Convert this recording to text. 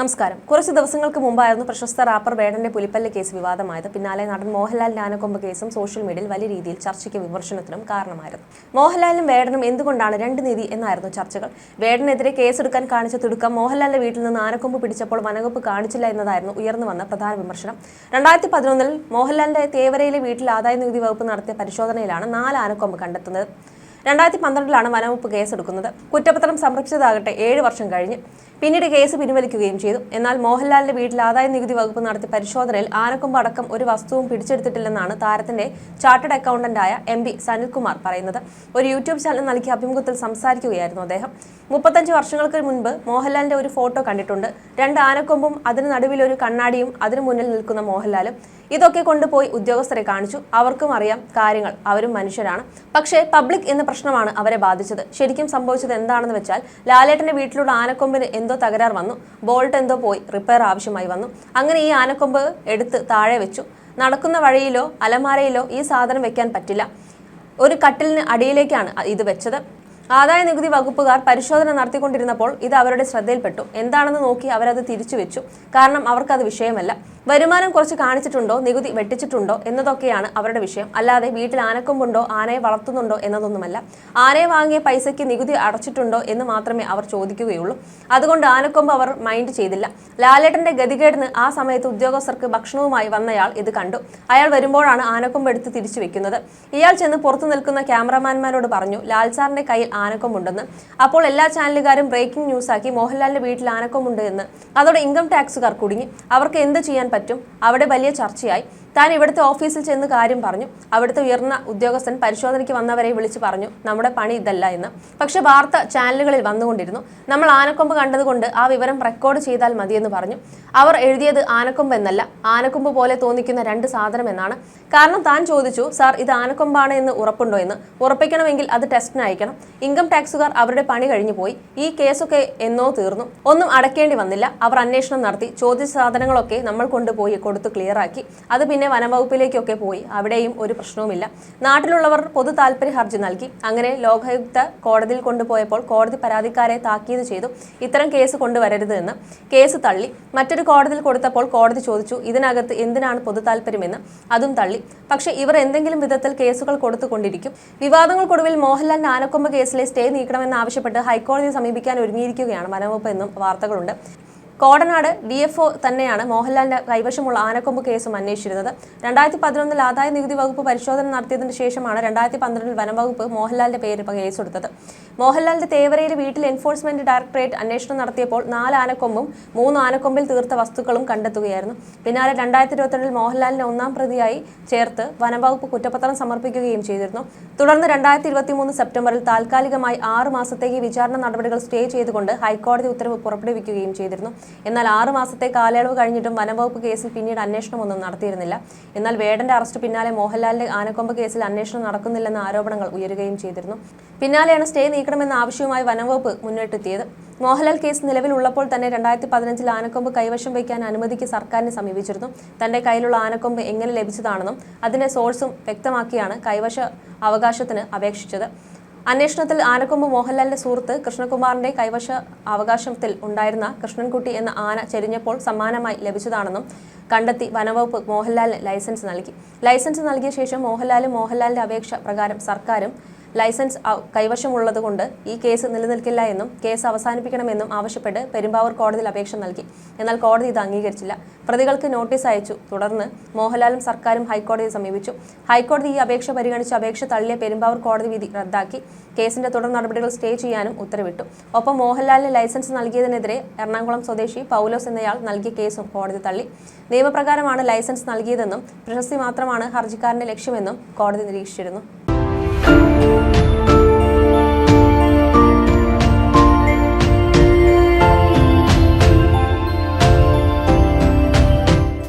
നമസ്കാരം. കുറച്ച് ദിവസങ്ങൾക്ക് മുമ്പായിരുന്നു പ്രശസ്ത റാപ്പർ വേടന്റെ പുലിപ്പല്ല് കേസ് വിവാദമായത്. പിന്നാലെ നടൻ മോഹൻലാൽ ആനക്കൊമ്പ് കേസും സോഷ്യൽ മീഡിയയിൽ വലിയ രീതിയിൽ ചർച്ചയ്ക്ക് വിമർശനത്തിനും കാരണമായിരുന്നു. മോഹൻലാലിനും വേടനും എന്തുകൊണ്ടാണ് രണ്ട് നീതി എന്നായിരുന്നു ചർച്ചകൾ. വേടനെതിരെ കേസെടുക്കാൻ കാണിച്ച തിടുക്കം മോഹൻലാലിന്റെ വീട്ടിൽ നിന്ന് ആനക്കൊമ്പ് പിടിച്ചപ്പോൾ വനകുപ്പ് കാണിച്ചില്ല എന്നതായിരുന്നു ഉയർന്നു വന്ന പ്രധാന വിമർശനം. രണ്ടായിരത്തി പതിനൊന്നിൽ മോഹൻലാലിന്റെ തേവരയിലെ വീട്ടിൽ ആദായ നികുതി വകുപ്പ് നടത്തിയ പരിശോധനയിലാണ് നാല് ആനക്കൊമ്പ് കണ്ടെത്തുന്നത്. രണ്ടായിരത്തി പന്ത്രണ്ടിലാണ് വനംവകുപ്പ് കേസെടുക്കുന്നത് കുറ്റപത്രം സമർപ്പിച്ചതാകട്ടെ ഏഴ് വർഷം കഴിഞ്ഞ്. പിന്നീട് കേസ് പിൻവലിക്കുകയും ചെയ്തു. എന്നാൽ മോഹൻലാലിന്റെ വീട്ടിൽ ആദായ നികുതി വകുപ്പ് നടത്തിയ പരിശോധനയിൽ ആനക്കൊമ്പ് അടക്കം ഒരു വസ്തുവും പിടിച്ചെടുത്തിട്ടില്ലെന്നാണ് താരത്തിന്റെ ചാർട്ടേഡ് അക്കൗണ്ടന്റായ എം പി സനിൽകുമാർ പറയുന്നത്. ഒരു യൂട്യൂബ് ചാനൽ നൽകിയ അഭിമുഖത്തിൽ സംസാരിക്കുകയായിരുന്നു അദ്ദേഹം. മുപ്പത്തഞ്ച് വർഷങ്ങൾക്ക് മുൻപ് മോഹൻലാലിന്റെ ഒരു ഫോട്ടോ കണ്ടിട്ടുണ്ട്. രണ്ട് ആനക്കൊമ്പും അതിന് നടുവിൽ ഒരു കണ്ണാടിയും അതിനു മുന്നിൽ നിൽക്കുന്ന മോഹൻലാലും ഇതൊക്കെ കൊണ്ടുപോയി ഉദ്യോഗസ്ഥരെ കാണിച്ചു. അവർക്കും അറിയാം കാര്യങ്ങൾ. അവരും മനുഷ്യരാണ്. പക്ഷേ പബ്ലിക് എന്ന പ്രശ്നമാണ് അവരെ ബാധിച്ചത്. ശരിക്കും സംഭവിച്ചത് എന്താണെന്ന് വെച്ചാൽ ലാലേട്ടന്റെ വീട്ടിലുള്ള ആനക്കൊമ്പിന് എന്തോ തകരാർ വന്നു. ബോൾട്ട് എന്തോ പോയി റിപ്പയർ ആവശ്യമായി വന്നു. അങ്ങനെ ഈ ആനക്കൊമ്പ് എടുത്ത് താഴെ വെച്ചു. നടക്കുന്ന വഴിയിലോ അലമാരയിലോ ഈ സാധനം വെക്കാൻ പറ്റില്ല. ഒരു കട്ടിലിന് അടിയിലേക്കാണ് ഇത് വെച്ചത്. ആദായ നികുതി വകുപ്പുകാർ പരിശോധന നടത്തിക്കൊണ്ടിരുന്നപ്പോൾ ഇത് അവരുടെ ശ്രദ്ധയിൽപ്പെട്ടു. എന്താണെന്ന് നോക്കി അവരത് തിരിച്ചു വെച്ചു. കാരണം അവർക്കത് വിഷയമല്ല. വരുമാനം കുറച്ച് കാണിച്ചിട്ടുണ്ടോ നികുതി വെട്ടിച്ചിട്ടുണ്ടോ എന്നതൊക്കെയാണ് അവരുടെ വിഷയം. അല്ലാതെ വീട്ടിൽ ആനക്കൊമ്പുണ്ടോ ആനയെ വളർത്തുന്നുണ്ടോ എന്നതൊന്നുമല്ല. ആനയെ വാങ്ങിയ പൈസയ്ക്ക് നികുതി അടച്ചിട്ടുണ്ടോ എന്ന് മാത്രമേ അവർ ചോദിക്കുകയുള്ളൂ. അതുകൊണ്ട് ആനക്കൊമ്പ് അവർ മൈൻഡ് ചെയ്തില്ല. ലാലേട്ടന്റെ ഗതികേടിന് ആ സമയത്ത് ഉദ്യോഗസ്ഥർക്ക് ഭക്ഷണവുമായി വന്നയാൾ ഇത് കണ്ടു. അയാൾ വരുമ്പോഴാണ് ആനക്കൊമ്പ് എടുത്ത് തിരിച്ചു വെക്കുന്നത്. ഇയാൾ ചെന്ന് പുറത്തു നിൽക്കുന്ന ക്യാമറമാൻമാരോട് പറഞ്ഞു ലാൽ സാറിന്റെ കയ്യിൽ ആനക്കൊമ്പുണ്ടെന്ന്. അപ്പോൾ എല്ലാ ചാനലുകാരും ബ്രേക്കിംഗ് ന്യൂസാക്കി മോഹൻലാലിന്റെ വീട്ടിൽ ആനക്കൊമ്പുണ്ട് എന്ന്. അതോടെ ഇൻകം ടാക്സുകാർ കുടുങ്ങി. അവർക്ക് എന്ത് ചെയ്യാൻ പറ്റും. അവിടെ വലിയ ചർച്ചയായി. താൻ ഇവിടുത്തെ ഓഫീസിൽ ചെന്ന് കാര്യം പറഞ്ഞു. അവിടുത്തെ ഉയർന്ന ഉദ്യോഗസ്ഥൻ പരിശോധനയ്ക്ക് വന്നവരെ വിളിച്ചു പറഞ്ഞു നമ്മുടെ പണി ഇതല്ല എന്ന്. പക്ഷെ വാർത്ത ചാനലുകളിൽ വന്നുകൊണ്ടിരുന്നു. നമ്മൾ ആനക്കൊമ്പ് കണ്ടതുകൊണ്ട് ആ വിവരം റെക്കോർഡ് ചെയ്താൽ മതിയെന്ന് പറഞ്ഞു. അവർ എഴുതിയത് ആനക്കൊമ്പ് എന്നല്ല ആനക്കൊമ്പ് പോലെ തോന്നിക്കുന്ന രണ്ട് സാധനം എന്നാണ്. കാരണം താൻ ചോദിച്ചു സാർ ഇത് ആനക്കൊമ്പാണ് എന്ന് ഉറപ്പുണ്ടോ എന്ന്. ഉറപ്പിക്കണമെങ്കിൽ അത് ടെസ്റ്റിന് അയക്കണം. ഇൻകം ടാക്സുകാർ അവരുടെ പണി കഴിഞ്ഞു പോയി. ഈ കേസൊക്കെ എന്നോ തീർന്നു. ഒന്നും അടക്കേണ്ടി വന്നില്ല. അവർ അന്വേഷണം നടത്തി. ചോദ്യ സാധനങ്ങളൊക്കെ നമ്മൾ കൊണ്ടുപോയി കൊടുത്ത് ക്ലിയറാക്കി അത് പിന്നെ വനംവകുപ്പിലേക്കൊക്കെ പോയി. അവിടെയും ഒരു പ്രശ്നവുമില്ല. നാട്ടിലുള്ളവർ പൊതു താല്പര്യ ഹർജി നൽകി. അങ്ങനെ ലോകായുക്ത കോടതിയിൽ കൊണ്ടുപോയപ്പോൾ കോടതി പരാതിക്കാരെ താക്കീത് ചെയ്തു. ഇത്തരം കേസ് കൊണ്ടുവരരുത് എന്ന് കേസ് തള്ളി. മറ്റൊരു കോടതിയിൽ കൊടുത്തപ്പോൾ കോടതി ചോദിച്ചു ഇതിനകത്ത് എന്തിനാണ് പൊതു താല്പര്യമെന്ന് അതും തള്ളി. പക്ഷേ ഇവർ എന്തെങ്കിലും വിധത്തിൽ കേസുകൾ കൊടുത്തുകൊണ്ടിരിക്കും. വിവാദങ്ങൾക്കൊടുവിൽ മോഹൻലാൽ ആനക്കൊമ്പ് കേസിലെ സ്റ്റേ നീക്കണമെന്നാവശ്യപ്പെട്ട് ഹൈക്കോടതിയെ സമീപിക്കാൻ ഒരുങ്ങിയിരിക്കുകയാണ് വനംവകുപ്പ് എന്നും വാർത്തകളുണ്ട്. കോടനാട് ഡി എഫ് ഒ തന്നെയാണ് മോഹൻലാലിന്റെ കൈവശമുള്ള ആനക്കൊമ്പ് കേസും അന്വേഷിച്ചിരുന്നത്. രണ്ടായിരത്തി പതിനൊന്നിൽ ആദായ നികുതി വകുപ്പ് പരിശോധന നടത്തിയതിന് ശേഷമാണ് രണ്ടായിരത്തി പന്ത്രണ്ടിൽ വനംവകുപ്പ് മോഹൻലാലിന്റെ പേര് കേസെടുത്തത് മോഹൻലാലിന്റെ തേവരയിലെ വീട്ടിൽ എൻഫോഴ്സ്മെന്റ് ഡയറക്ടറേറ്റ് അന്വേഷണം നടത്തിയപ്പോൾ നാല് ആനക്കൊമ്പും മൂന്ന് ആനക്കൊമ്പിൽ തീർത്ത വസ്തുക്കളും കണ്ടെത്തുകയായിരുന്നു. പിന്നാലെ രണ്ടായിരത്തി ഇരുപത്തിരണ്ടിൽ മോഹൻലാലിനെ ഒന്നാം പ്രതിയായി ചേർത്ത് വനംവകുപ്പ് കുറ്റപത്രം സമർപ്പിക്കുകയും ചെയ്തിരുന്നു. തുടർന്ന് രണ്ടായിരത്തി ഇരുപത്തി മൂന്ന് സെപ്റ്റംബറിൽ താൽക്കാലികമായി ആറ് മാസത്തേക്ക് വിചാരണ നടപടികൾ സ്റ്റേ ചെയ്തുകൊണ്ട് ഹൈക്കോടതി ഉത്തരവ് പുറപ്പെടുവിക്കുകയും ചെയ്തിരുന്നു. എന്നാൽ ആറു മാസത്തെ കാലയളവ് കഴിഞ്ഞിട്ടും വനംവകുപ്പ് കേസിൽ പിന്നീട് അന്വേഷണമൊന്നും നടത്തിയിരുന്നില്ല. എന്നാൽ വേടന്റെ അറസ്റ്റ് പിന്നാലെ മോഹൻലാലിന്റെ ആനക്കൊമ്പ് കേസിൽ അന്വേഷണം നടക്കുന്നില്ലെന്ന ആരോപണങ്ങൾ ഉയരുകയും ചെയ്തിരുന്നു. പിന്നാലെയാണ് സ്റ്റേ നീക്കണമെന്ന ആവശ്യവുമായി വനംവകുപ്പ് മുന്നോട്ടെത്തിയത്. മോഹൻലാൽ കേസ് നിലവിലുള്ളപ്പോൾ തന്നെ രണ്ടായിരത്തി പതിനഞ്ചിൽ ആനക്കൊമ്പ് കൈവശം വയ്ക്കാൻ അനുമതിക്ക് സർക്കാരിനെ സമീപിച്ചിരുന്നു. തന്റെ കയ്യിലുള്ള ആനക്കൊമ്പ് എങ്ങനെ ലഭിച്ചതാണെന്നും അതിന്റെ സോഴ്സും വ്യക്തമാക്കിയാണ് കൈവശ അവകാശത്തിന് അപേക്ഷിച്ചത്. അന്വേഷണത്തിൽ ആനക്കൊമ്പ് മോഹൻലാലിന്റെ സുഹൃത്ത് കൃഷ്ണകുമാറിന്റെ കൈവശ അവകാശത്തിൽ ഉണ്ടായിരുന്ന കൃഷ്ണൻകുട്ടി എന്ന ആന ചെരിഞ്ഞപ്പോൾ സമ്മാനമായി ലഭിച്ചതാണെന്നും കണ്ടെത്തി വനവകുപ്പ് മോഹൻലാലിന് ലൈസൻസ് നൽകി. ലൈസൻസ് നൽകിയ ശേഷം മോഹൻലാലും മോഹൻലാലിന്റെ അപേക്ഷ പ്രകാരം സർക്കാരും ലൈസൻസ് കൈവശമുള്ളത് കൈവശമുള്ളതുകൊണ്ട് ഈ കേസ് നിലനിൽക്കില്ല എന്നും കേസ് അവസാനിപ്പിക്കണമെന്നും ആവശ്യപ്പെട്ട് പെരുമ്പാവൂർ കോടതിയിൽ അപേക്ഷ നൽകി. എന്നാൽ കോടതി ഇത് അംഗീകരിച്ചില്ല. പ്രതികൾക്ക് നോട്ടീസ് അയച്ചു. തുടർന്ന് മോഹൻലാലും സർക്കാരും ഹൈക്കോടതിയെ സമീപിച്ചു. ഹൈക്കോടതി ഈ അപേക്ഷ പരിഗണിച്ച് അപേക്ഷ തള്ളിയ പെരുമ്പാവൂർ കോടതി വിധി റദ്ദാക്കി. കേസിന്റെ തുടർ നടപടികൾ സ്റ്റേ ചെയ്യാനും ഉത്തരവിട്ടു. ഒപ്പം മോഹൻലാലിന് ലൈസൻസ് നൽകിയതിനെതിരെ എറണാകുളം സ്വദേശി പൗലോസ് എന്നയാൾ നൽകിയ കേസും കോടതി തള്ളി. നിയമപ്രകാരമാണ് ലൈസൻസ് നൽകിയതെന്നും പ്രശസ്തി മാത്രമാണ് ഹർജിക്കാരന്റെ ലക്ഷ്യമെന്നും കോടതി നിരീക്ഷിച്ചിരുന്നു.